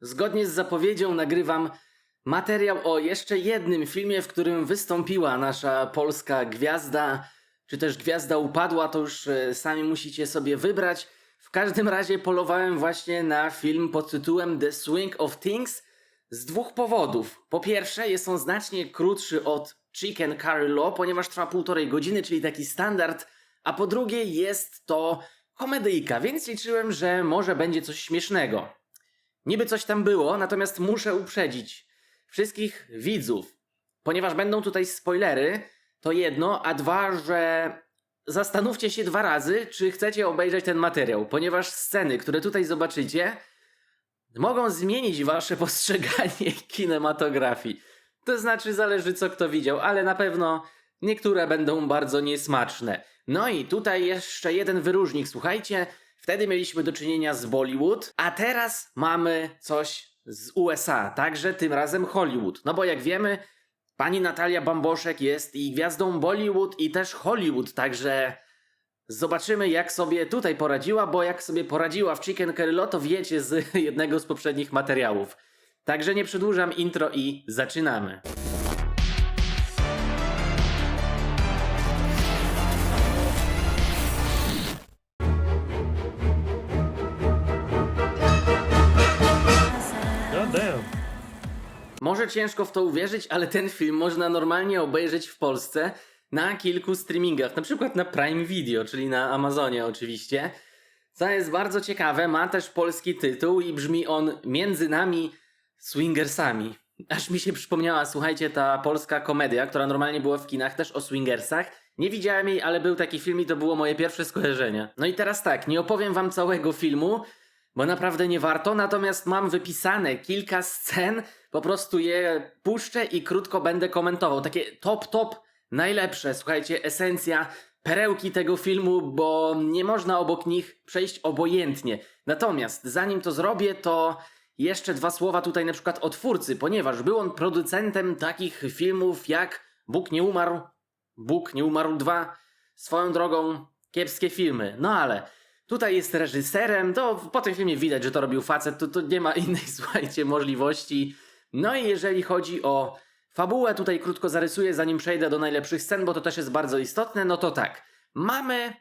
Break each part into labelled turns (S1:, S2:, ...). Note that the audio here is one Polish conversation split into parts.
S1: Zgodnie z zapowiedzią nagrywam materiał o jeszcze jednym filmie, w którym wystąpiła nasza polska gwiazda, czy też gwiazda upadła, to już e, sami musicie sobie wybrać. W każdym razie polowałem właśnie na film pod tytułem The Swing of Things z dwóch powodów. Po pierwsze, jest on znacznie krótszy od Chicken Curry Law, ponieważ trwa półtorej godziny, czyli taki standard, a po drugie jest to komedyjka, więc liczyłem, że może będzie coś śmiesznego. Niby coś tam było, natomiast muszę uprzedzić wszystkich widzów, ponieważ będą tutaj spoilery, to jedno, a dwa, że zastanówcie się dwa razy, czy chcecie obejrzeć ten materiał, ponieważ sceny, które tutaj zobaczycie, mogą zmienić wasze postrzeganie kinematografii. To znaczy, zależy co kto widział, ale na pewno niektóre będą bardzo niesmaczne. No i tutaj jeszcze jeden wyróżnik, słuchajcie. Wtedy mieliśmy do czynienia z Bollywood, a teraz mamy coś z USA, także tym razem Hollywood. No bo jak wiemy, pani Natalia Bamboszek jest i gwiazdą Bollywood i też Hollywood, także zobaczymy jak sobie tutaj poradziła, bo jak sobie poradziła w Chicken Curry Law, to wiecie z jednego z poprzednich materiałów. Także nie przedłużam intro i zaczynamy. Może ciężko w to uwierzyć, ale ten film można normalnie obejrzeć w Polsce na kilku streamingach, na przykład na Prime Video, czyli na Amazonie oczywiście. Co jest bardzo ciekawe, ma też polski tytuł i brzmi on Między nami swingersami. Aż mi się przypomniała, słuchajcie, ta polska komedia, która normalnie była w kinach, też o swingersach. Nie widziałem jej, ale był taki film i to było moje pierwsze skojarzenie. No i teraz tak, nie opowiem wam całego filmu, bo naprawdę nie warto, natomiast mam wypisane kilka scen, po prostu je puszczę i krótko będę komentował. Takie top, top, najlepsze, słuchajcie, esencja, perełki tego filmu, bo nie można obok nich przejść obojętnie. Natomiast zanim to zrobię, to jeszcze dwa słowa tutaj na przykład o twórcy, ponieważ był on producentem takich filmów jak Bóg nie umarł, Bóg nie umarł 2, swoją drogą kiepskie filmy, no ale tutaj jest reżyserem, to po tym filmie widać, że to robił facet, to, to nie ma innej, słuchajcie, możliwości. No i jeżeli chodzi o fabułę, tutaj krótko zarysuję, zanim przejdę do najlepszych scen, bo to też jest bardzo istotne, no to tak, mamy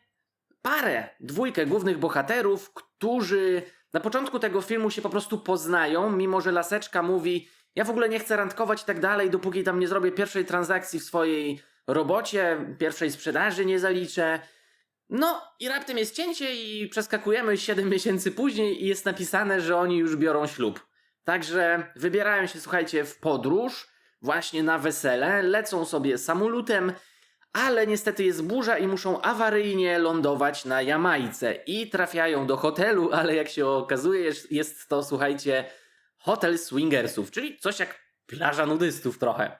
S1: parę, dwójkę głównych bohaterów, którzy na początku tego filmu się po prostu poznają, mimo że Laseczka mówi ja w ogóle nie chcę randkować i tak dalej, dopóki tam nie zrobię pierwszej transakcji w swojej robocie, pierwszej sprzedaży nie zaliczę. No i raptem jest cięcie i przeskakujemy 7 miesięcy później i jest napisane, że oni już biorą ślub. Także wybierają się, słuchajcie, w podróż, właśnie na wesele, lecą sobie samolotem, ale niestety jest burza i muszą awaryjnie lądować na Jamajce i trafiają do hotelu, ale jak się okazuje, jest- to, słuchajcie, hotel swingersów, czyli coś jak plaża nudystów trochę.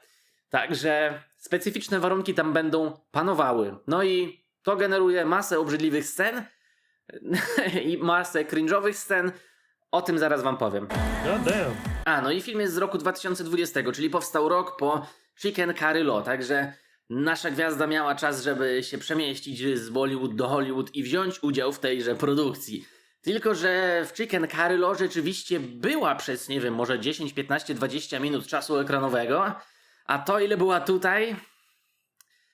S1: Także specyficzne warunki tam będą panowały. No i to generuje masę obrzydliwych scen i masę cringe'owych scen. O tym zaraz wam powiem.
S2: God damn.
S1: A, no i film jest z roku 2020, czyli powstał rok po Chicken Curry Law, także nasza gwiazda miała czas, żeby się przemieścić z Bollywood do Hollywood i wziąć udział w tejże produkcji. Tylko, że w Chicken Curry Law rzeczywiście była przez, nie wiem, może 10, 15, 20 minut czasu ekranowego, a to ile była tutaj,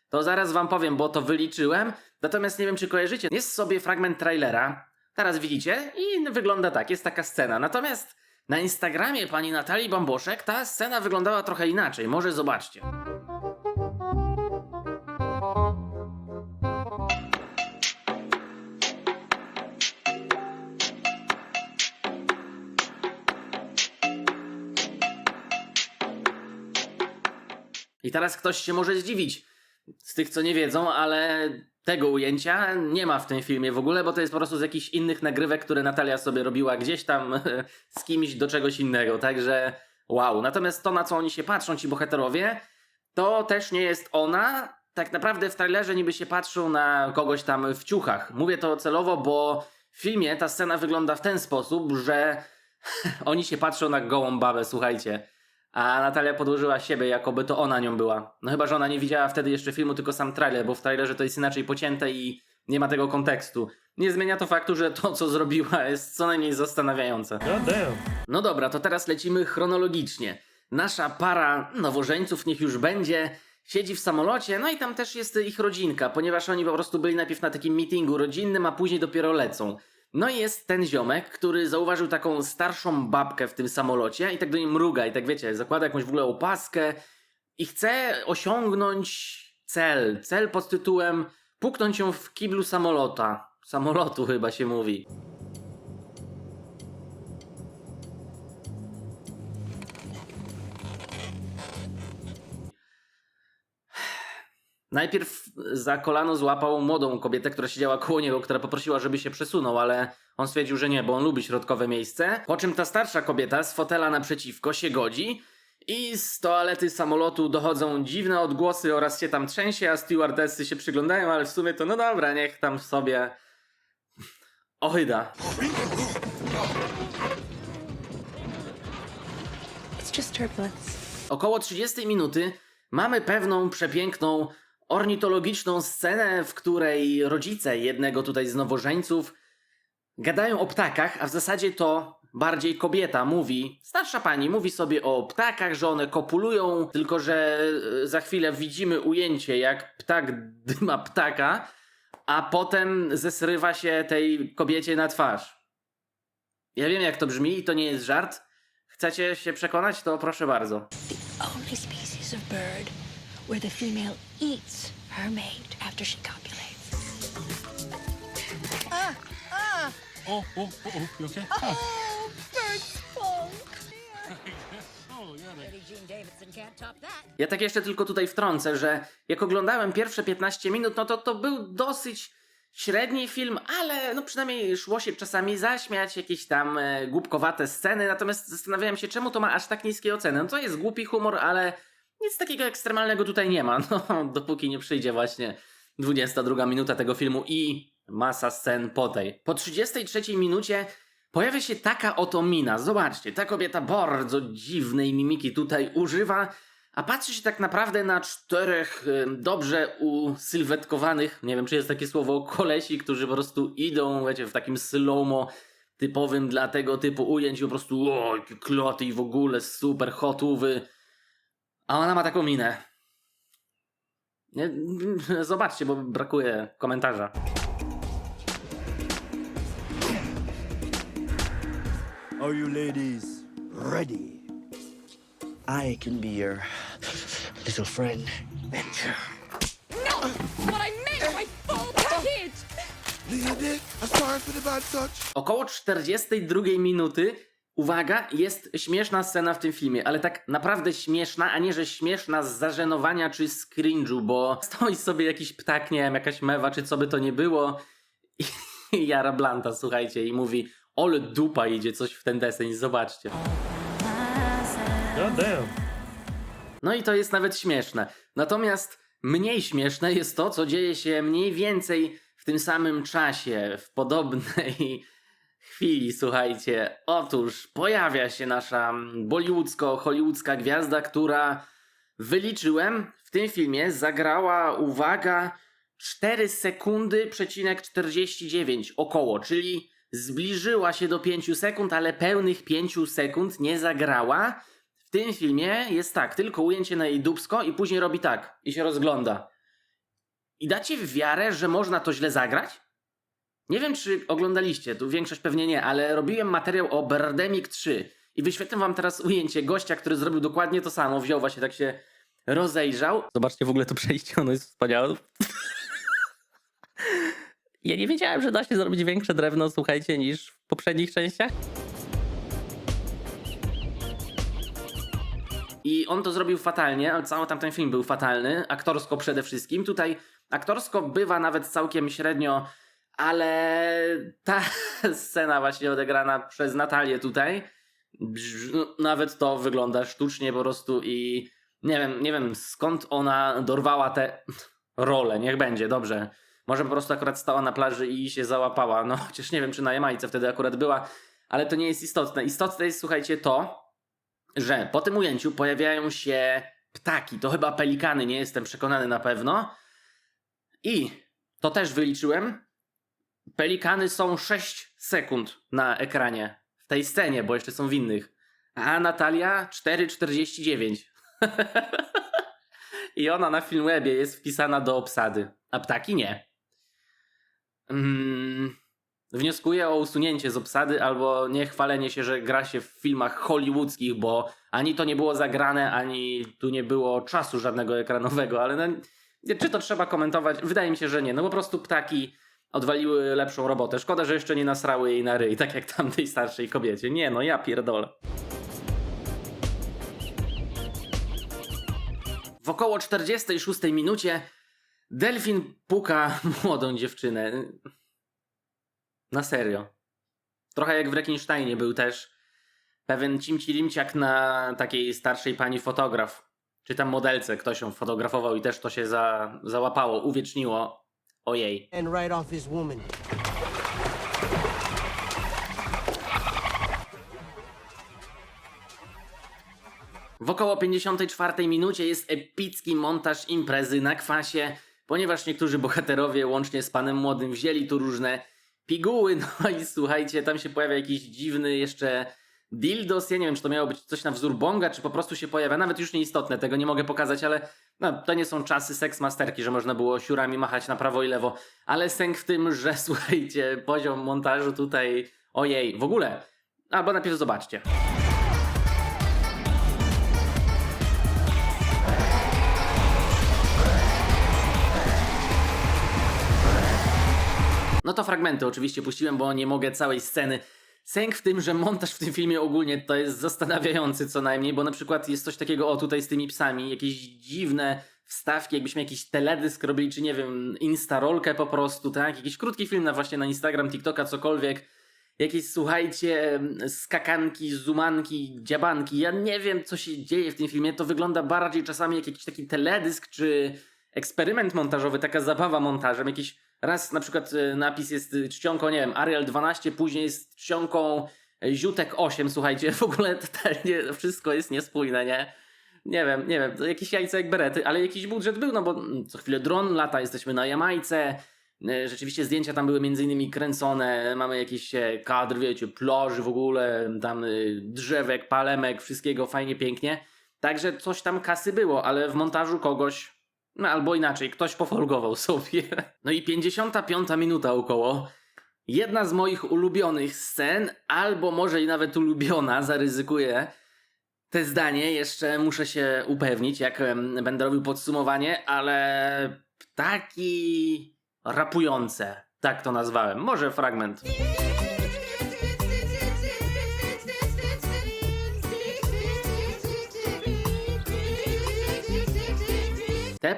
S1: to zaraz wam powiem, bo to wyliczyłem. Natomiast nie wiem, czy kojarzycie. Jest sobie fragment trailera. Teraz widzicie i wygląda tak, jest taka scena. Natomiast na Instagramie pani Natalii Bamboszek ta scena wyglądała trochę inaczej. Może zobaczcie. I teraz ktoś się może zdziwić z tych, co nie wiedzą, ale tego ujęcia nie ma w tym filmie w ogóle, bo to jest po prostu z jakichś innych nagrywek, które Natalia sobie robiła gdzieś tam z kimś do czegoś innego. Także wow. Natomiast to, na co oni się patrzą, ci bohaterowie, to też nie jest ona. Tak naprawdę w trailerze niby się patrzą na kogoś tam w ciuchach. Mówię to celowo, bo w filmie ta scena wygląda w ten sposób, że oni się patrzą na gołą babę, słuchajcie. A Natalia podłożyła siebie, jakoby to ona nią była. No chyba, że ona nie widziała wtedy jeszcze filmu, tylko sam trailer, bo w trailerze to jest inaczej pocięte i nie ma tego kontekstu. Nie zmienia to faktu, że to, co zrobiła, jest co najmniej zastanawiające. No dobra, to teraz lecimy chronologicznie. Nasza para nowożeńców, niech już będzie, siedzi w samolocie, no i tam też jest ich rodzinka, ponieważ oni po prostu byli najpierw na takim meetingu rodzinnym, a później dopiero lecą. No i jest ten ziomek, który zauważył taką starszą babkę w tym samolocie i tak do niej mruga i tak wiecie, zakłada jakąś w ogóle opaskę i chce osiągnąć cel. Cel pod tytułem puknąć ją w kiblu samolota. Samolotu chyba się mówi. Najpierw za kolano złapał młodą kobietę, która siedziała koło niego, która poprosiła, żeby się przesunął, ale on stwierdził, że nie, bo on lubi środkowe miejsce. Po czym ta starsza kobieta z fotela naprzeciwko się godzi i z toalety samolotu dochodzą dziwne odgłosy oraz się tam trzęsie, a stewardessy się przyglądają, ale w sumie to no dobra, niech tam sobie ochyda.
S3: It's just turbulence.
S1: Około 30 minuty mamy pewną przepiękną ornitologiczną scenę, w której rodzice jednego tutaj z nowożeńców gadają o ptakach, a w zasadzie to bardziej kobieta mówi, starsza pani mówi sobie o ptakach, że one kopulują, tylko że e, za chwilę widzimy ujęcie, jak ptak dyma ptaka, a potem zesrywa się tej kobiecie na twarz. Ja wiem jak to brzmi i to nie jest żart. Chcecie się przekonać? To proszę bardzo.
S3: Only species of bird where the female eats her mate after she copulates.
S4: Oh, oh, oh, oh, you okay?
S3: Oh, bird spunk.
S4: Oh, yeah.
S5: That.
S1: Ja tak jeszcze tylko tutaj wtrącę, że jak oglądałem pierwsze 15 minut, no to to był dosyć średni film, ale no przynajmniej szło się czasami zaśmiać, jakieś tam e, głupkowate sceny, natomiast zastanawiałem się, czemu to ma aż tak niskie oceny. No to jest głupi humor, ale nic takiego ekstremalnego tutaj nie ma, no dopóki nie przyjdzie właśnie 22 minuta tego filmu i masa scen po tej. Po 33 minucie pojawia się taka oto mina. Zobaczcie, ta kobieta bardzo dziwnej mimiki tutaj używa, a patrzy się tak naprawdę na czterech dobrze usylwetkowanych, nie wiem czy jest takie słowo, kolesi, którzy po prostu idą, wiecie, w takim slow-mo typowym dla tego typu ujęć po prostu o, jakie kloty i w ogóle super hotówy. A ona ma taką minę. Nie, zobaczcie, bo brakuje komentarza.
S6: Are you ladies ready?
S7: I can be your little friend.
S5: No! What I meant full package!
S6: Touch.
S1: Około 42 minuty, uwaga, jest śmieszna scena w tym filmie, ale tak naprawdę śmieszna, a nie że śmieszna z zażenowania czy z cringe'u, bo stoi sobie jakiś ptak, nie wiem, jakaś mewa, czy co by to nie było i jara Blanta, słuchajcie, i mówi ole dupa idzie coś w ten deseń, zobaczcie.
S2: God damn.
S1: No i to jest nawet śmieszne. Natomiast mniej śmieszne jest to, co dzieje się mniej więcej w tym samym czasie, w podobnej chwili, słuchajcie. Otóż pojawia się nasza bollywoodzko-hollywoodzka gwiazda, która wyliczyłem w tym filmie zagrała, uwaga, 4 sekundy przecinek 49 około, czyli zbliżyła się do 5 sekund, ale pełnych 5 sekund nie zagrała. W tym filmie jest tak, tylko ujęcie na jej dubsko i później robi tak i się rozgląda. I dacie wiarę, że można to źle zagrać? Nie wiem, czy oglądaliście, tu większość pewnie nie, ale robiłem materiał o Birdemic 3 i wyświetlę wam teraz ujęcie gościa, który zrobił dokładnie to samo. Wziął właśnie tak się rozejrzał. Zobaczcie w ogóle to przejście, ono jest wspaniałe. Ja nie wiedziałem, że da się zrobić większe drewno, słuchajcie, niż w poprzednich częściach. I on to zrobił fatalnie, ale cały tamten film był fatalny, aktorsko przede wszystkim. Tutaj aktorsko bywa nawet całkiem średnio, ale ta scena właśnie odegrana przez Natalię tutaj, no, nawet to wygląda sztucznie po prostu i nie wiem, nie wiem skąd ona dorwała te role, niech będzie, dobrze. Może po prostu akurat stała na plaży i się załapała, no chociaż nie wiem, czy na Jamajce wtedy akurat była, ale to nie jest istotne. Istotne jest, słuchajcie, to, że po tym ujęciu pojawiają się ptaki, to chyba pelikany, nie jestem przekonany na pewno. I to też wyliczyłem. Pelikany są 6 sekund na ekranie w tej scenie, bo jeszcze są w innych. A Natalia 4,49. I ona na Filmwebie jest wpisana do obsady, a ptaki nie. Mm, wnioskuję o usunięcie z obsady albo nie chwalenie się, że gra się w filmach hollywoodzkich, bo ani to nie było zagrane, ani tu nie było czasu żadnego ekranowego, ale no, czy to trzeba komentować? Wydaje mi się, że nie. No po prostu ptaki odwaliły lepszą robotę. Szkoda, że jeszcze nie nasrały jej na ryj, tak jak tamtej starszej kobiecie. Nie no, ja pierdolę. W około 46 minucie Delfin puka młodą dziewczynę. Na serio. Trochę jak w Rekinsteinie był też pewien cimcilimciak na takiej starszej pani fotograf. Czy tam modelce ktoś ją fotografował i też to się za, załapało, uwieczniło. Ojej.
S2: and right off his woman.
S1: W około 54 minucie jest epicki montaż imprezy na kwasie, ponieważ niektórzy bohaterowie łącznie z panem młodym wzięli tu różne piguły, no i słuchajcie, tam się pojawia jakiś dziwny jeszcze dildos, ja nie wiem, czy to miało być coś na wzór bonga, czy po prostu się pojawia, nawet już nieistotne, tego nie mogę pokazać, ale no, to nie są czasy seksmasterki, że można było siurami machać na prawo i lewo, ale sęk w tym, że słuchajcie, poziom montażu tutaj, ojej, w ogóle, albo najpierw zobaczcie. No to fragmenty oczywiście puściłem, bo nie mogę całej sceny. Sęk w tym, że montaż w tym filmie ogólnie to jest zastanawiający co najmniej, bo na przykład jest coś takiego, o tutaj z tymi psami, jakieś dziwne wstawki, jakbyśmy jakiś teledysk robili, czy nie wiem, instarolkę po prostu, tak? Jakiś krótki film na właśnie na Instagram, TikToka, cokolwiek. Jakieś, słuchajcie, skakanki, zumanki, dziabanki. Ja nie wiem, co się dzieje w tym filmie. To wygląda bardziej czasami jak jakiś taki teledysk, czy eksperyment montażowy, taka zabawa montażem. Jakiś raz na przykład e, napis jest y, czcionką, nie wiem, Arial 12, później jest czcionką e, Ziutek 8, słuchajcie, w ogóle totalnie wszystko jest niespójne, nie? Nie wiem, nie wiem, jakieś jajce jak berety, ale jakiś budżet był, no bo mm, co chwilę dron lata, jesteśmy na Jamajce, rzeczywiście zdjęcia tam były między innymi kręcone, mamy jakiś e, kadr, wiecie, plaży w ogóle, tam y, drzewek, palemek, wszystkiego fajnie, pięknie. Także coś tam kasy było, ale w montażu kogoś no albo inaczej, ktoś pofolgował sobie. No i 55 minuta około. Jedna z moich ulubionych scen, albo może i nawet ulubiona, zaryzykuję te zdanie. Jeszcze muszę się upewnić, jak będę robił podsumowanie, ale ptaki rapujące. Tak to nazwałem. Może fragment.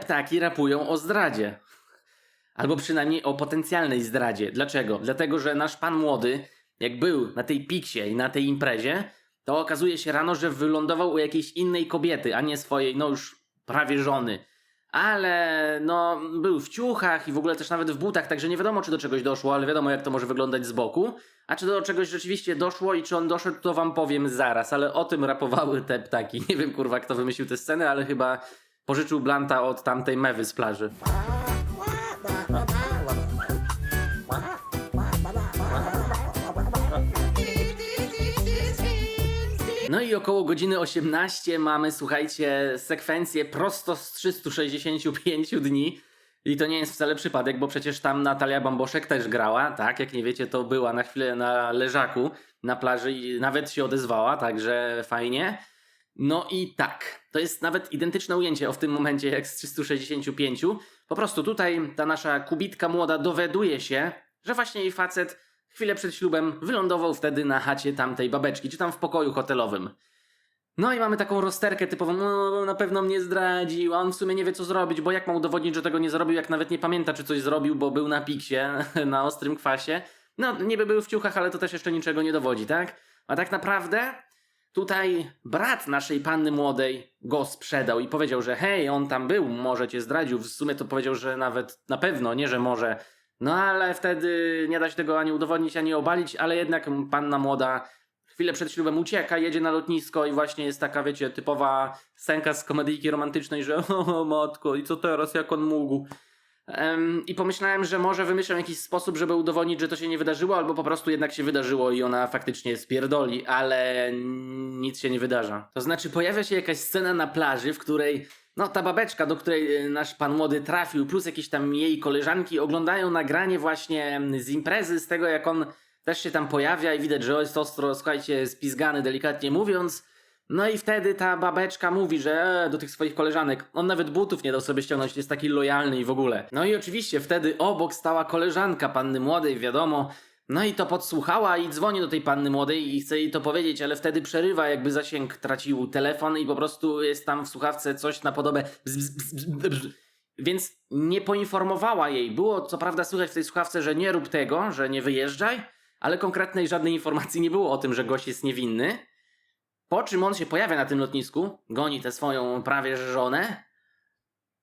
S1: Te ptaki rapują o zdradzie. Albo przynajmniej o potencjalnej zdradzie. Dlaczego? Dlatego, że nasz pan młody, jak był na tej piksie i na tej imprezie, to okazuje się rano, że wylądował u jakiejś innej kobiety, a nie swojej, no już prawie żony. Ale no, był w ciuchach i w ogóle też nawet w butach, także nie wiadomo, czy do czegoś doszło, ale wiadomo, jak to może wyglądać z boku. A czy do czegoś rzeczywiście doszło i czy on doszedł, to wam powiem zaraz, ale o tym rapowały te ptaki. Nie wiem, kurwa, kto wymyślił tę scenę, ale chyba pożyczył Blanta od tamtej mewy z plaży. No i około godziny 18 mamy, słuchajcie, sekwencję prosto z 365 dni. I to nie jest wcale przypadek, bo przecież tam Natalia Bamboszek też grała, tak? Jak nie wiecie, to była na chwilę na leżaku na plaży i nawet się odezwała, także fajnie. No i tak, to jest nawet identyczne ujęcie o w tym momencie jak z 365. Po prostu tutaj ta nasza kubitka młoda dowiaduje się, że właśnie jej facet chwilę przed ślubem wylądował wtedy na chacie tamtej babeczki, czy tam w pokoju hotelowym. No i mamy taką rozterkę typową, no na pewno mnie zdradził, a on w sumie nie wie co zrobić, bo jak ma udowodnić, że tego nie zrobił, jak nawet nie pamięta, czy coś zrobił, bo był na piksie, na ostrym kwasie. No niby był w ciuchach, ale to też jeszcze niczego nie dowodzi, tak? A tak naprawdę tutaj brat naszej panny młodej go sprzedał i powiedział, że hej, on tam był, może cię zdradził. W sumie to powiedział, że nawet na pewno, nie że może. No ale wtedy nie da się tego ani udowodnić, ani obalić, ale jednak panna młoda chwilę przed ślubem ucieka, jedzie na lotnisko i właśnie jest taka, wiecie, typowa scenka z komedyjki romantycznej, że o matko, i co teraz, jak on mógł? I pomyślałem, że może wymyślą jakiś sposób, żeby udowodnić, że to się nie wydarzyło, albo po prostu jednak się wydarzyło i ona faktycznie spierdoli, ale nic się nie wydarza. To znaczy, pojawia się jakaś scena na plaży, w której no ta babeczka, do której e, nasz pan młody trafił, plus jakieś tam jej koleżanki oglądają nagranie właśnie z imprezy, z tego jak on też się tam pojawia i widać, że jest ostro, słuchajcie, spizgany, delikatnie mówiąc. No i wtedy ta babeczka mówi, że e, do tych swoich koleżanek, on nawet butów nie dał sobie ściągnąć, jest taki lojalny i w ogóle. No i oczywiście wtedy obok stała koleżanka panny młodej, wiadomo. No i to podsłuchała i dzwoni do tej panny młodej i chce jej to powiedzieć, ale wtedy przerywa, jakby zasięg tracił telefon i po prostu jest tam w słuchawce coś na podobę. Więc nie poinformowała jej. Było co prawda słychać w tej słuchawce, że nie rób tego, że nie wyjeżdżaj, ale konkretnej żadnej informacji nie było o tym, że gość jest niewinny. Po czym on się pojawia na tym lotnisku, goni tę swoją prawie żonę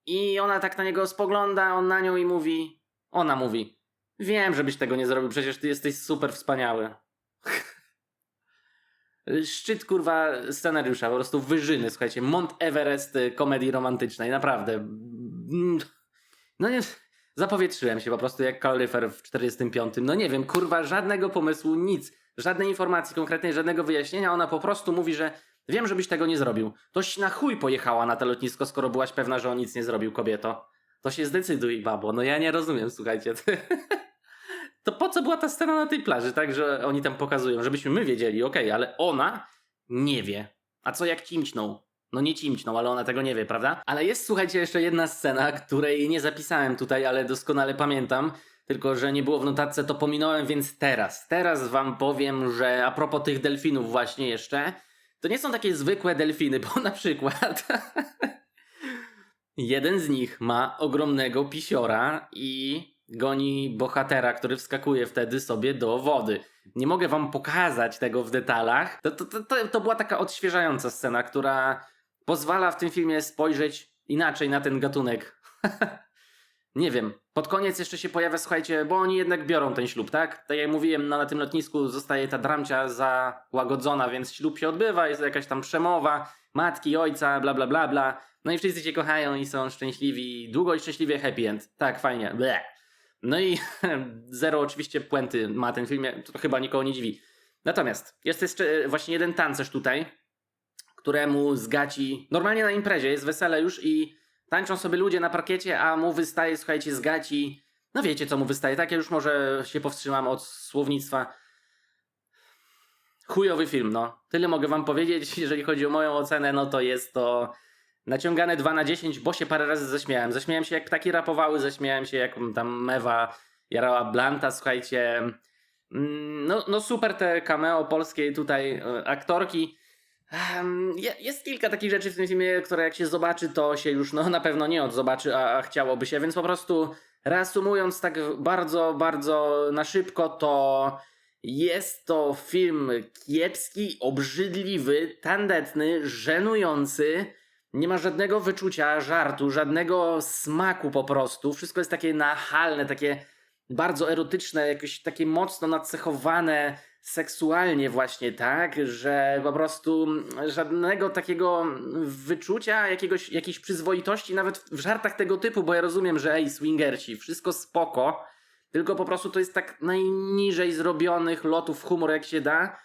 S1: i ona tak na niego spogląda, on na nią i mówi, ona mówi, wiem, żebyś tego nie zrobił, przecież ty jesteś super wspaniały. Szczyt kurwa scenariusza, po prostu wyżyny, słuchajcie, Mont Everest y, komedii romantycznej, naprawdę. No nie, zapowietrzyłem się po prostu jak kaloryfer w 45. No nie wiem, kurwa, żadnego pomysłu, nic, żadnej informacji konkretnej, żadnego wyjaśnienia, ona po prostu mówi, że wiem, żebyś tego nie zrobił. Toś na chuj pojechała na to lotnisko, skoro byłaś pewna, że on nic nie zrobił, kobieto. To się zdecyduj, babo, no ja nie rozumiem, słuchajcie. To po co była ta scena na tej plaży, tak, że oni tam pokazują, żebyśmy my wiedzieli, okej, ale ona nie wie. A co jak cimćną? No nie cimćną, ale ona tego nie wie, prawda? Ale jest, słuchajcie, jeszcze jedna scena, której nie zapisałem tutaj, ale doskonale pamiętam. Tylko, że nie było w notatce, to pominąłem, więc teraz. Teraz wam powiem, że a propos tych delfinów właśnie jeszcze, to nie są takie zwykłe delfiny, bo na przykład jeden z nich ma ogromnego pisiora i goni bohatera, który wskakuje wtedy sobie do wody. Nie mogę wam pokazać tego w detalach. To, to, to, to, była taka odświeżająca scena, która pozwala w tym filmie spojrzeć inaczej na ten gatunek. Nie wiem. Pod koniec jeszcze się pojawia, słuchajcie, bo oni jednak biorą ten ślub, tak? Tak jak mówiłem, no, na tym lotnisku zostaje ta dramcia załagodzona, więc ślub się odbywa, jest jakaś tam przemowa matki, ojca, bla bla bla bla. No i wszyscy się kochają i są szczęśliwi, długo i szczęśliwie happy end. Tak, fajnie. Bleh. No i zero oczywiście puenty ma ten film, to chyba nikogo nie dziwi. Natomiast jest jeszcze właśnie jeden tancerz tutaj, któremu z gaci, normalnie na imprezie jest wesele już i tańczą sobie ludzie na parkiecie, a mu wystaje, słuchajcie, z gaci, no wiecie co mu wystaje, tak ja już może się powstrzymam od słownictwa. Chujowy film, no. Tyle mogę wam powiedzieć, jeżeli chodzi o moją ocenę, no to jest to naciągane 2 na 10, bo się parę razy zaśmiałem. Zaśmiałem się jak ptaki rapowały, zaśmiałem się jak tam Mewa jarała Blanta, słuchajcie. Mm, No, no super te cameo polskiej tutaj e, aktorki. Jest kilka takich rzeczy w tym filmie, które jak się zobaczy, to się już no, na pewno nie odzobaczy, a, a chciałoby się, więc po prostu reasumując tak bardzo, bardzo na szybko, to jest to film kiepski, obrzydliwy, tandetny, żenujący. Nie ma żadnego wyczucia żartu, żadnego smaku po prostu. Wszystko jest takie nachalne, takie bardzo erotyczne, jakieś takie mocno nacechowane seksualnie właśnie, tak? Że po prostu żadnego takiego wyczucia, jakiegoś, jakiejś przyzwoitości nawet w żartach tego typu, bo ja rozumiem, że ej, swingerci, wszystko spoko, tylko po prostu to jest tak najniżej zrobionych lotów humor jak się da.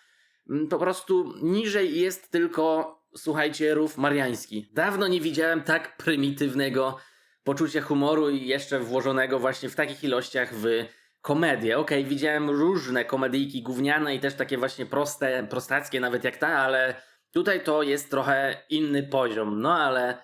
S1: Mm, Po prostu niżej jest tylko, słuchajcie, rów mariański. Dawno nie widziałem tak prymitywnego poczucia humoru i jeszcze włożonego właśnie w takich ilościach w komedię. Okej, widziałem różne komedyjki gówniane i też takie właśnie proste, prostackie nawet jak ta, ale tutaj to jest trochę inny poziom. No ale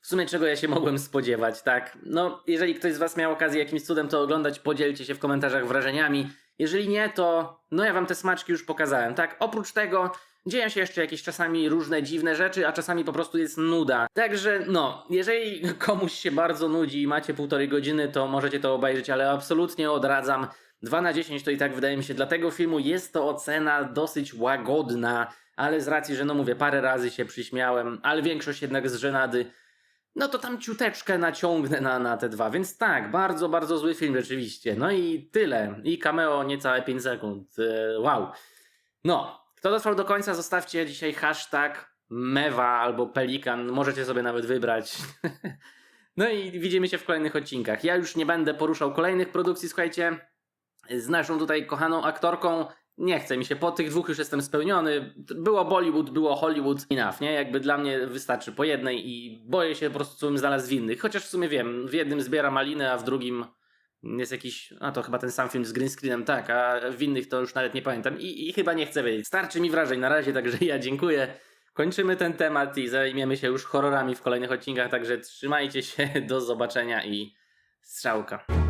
S1: w sumie czego ja się mogłem spodziewać, tak? No, jeżeli ktoś z was miał okazję jakimś cudem to oglądać, podzielcie się w komentarzach wrażeniami. Jeżeli nie, to no ja wam te smaczki już pokazałem, tak? Oprócz tego dzieją się jeszcze jakieś czasami różne dziwne rzeczy, a czasami po prostu jest nuda. Także no, jeżeli komuś się bardzo nudzi i macie półtorej godziny, to możecie to obejrzeć, ale absolutnie odradzam. 2 na 10 to i tak wydaje mi się dla tego filmu jest to ocena dosyć łagodna, ale z racji, że no mówię, parę razy się przyśmiałem, ale większość jednak z żenady, no to tam ciuteczkę naciągnę na, na te dwa, więc tak, bardzo, bardzo zły film rzeczywiście. No i tyle. I cameo niecałe 5 sekund. E, Wow. No, kto dotrwał do końca, zostawcie dzisiaj hashtag Mewa albo Pelikan. Możecie sobie nawet wybrać. No i widzimy się w kolejnych odcinkach. Ja już nie będę poruszał kolejnych produkcji, słuchajcie. Z naszą tutaj kochaną aktorką nie chce mi się, po tych dwóch już jestem spełniony. Było Bollywood, było Hollywood, enough, nie? Jakby dla mnie wystarczy po jednej i boję się po prostu, co bym znalazł w innych. Chociaż w sumie wiem, w jednym zbiera maliny, a w drugim jest jakiś, a to chyba ten sam film z green screenem, tak, a w innych to już nawet nie pamiętam i, i chyba nie chcę wiedzieć. Starczy mi wrażeń na razie, także ja dziękuję. Kończymy ten temat i zajmiemy się już horrorami w kolejnych odcinkach, także trzymajcie się, do zobaczenia i strzałka.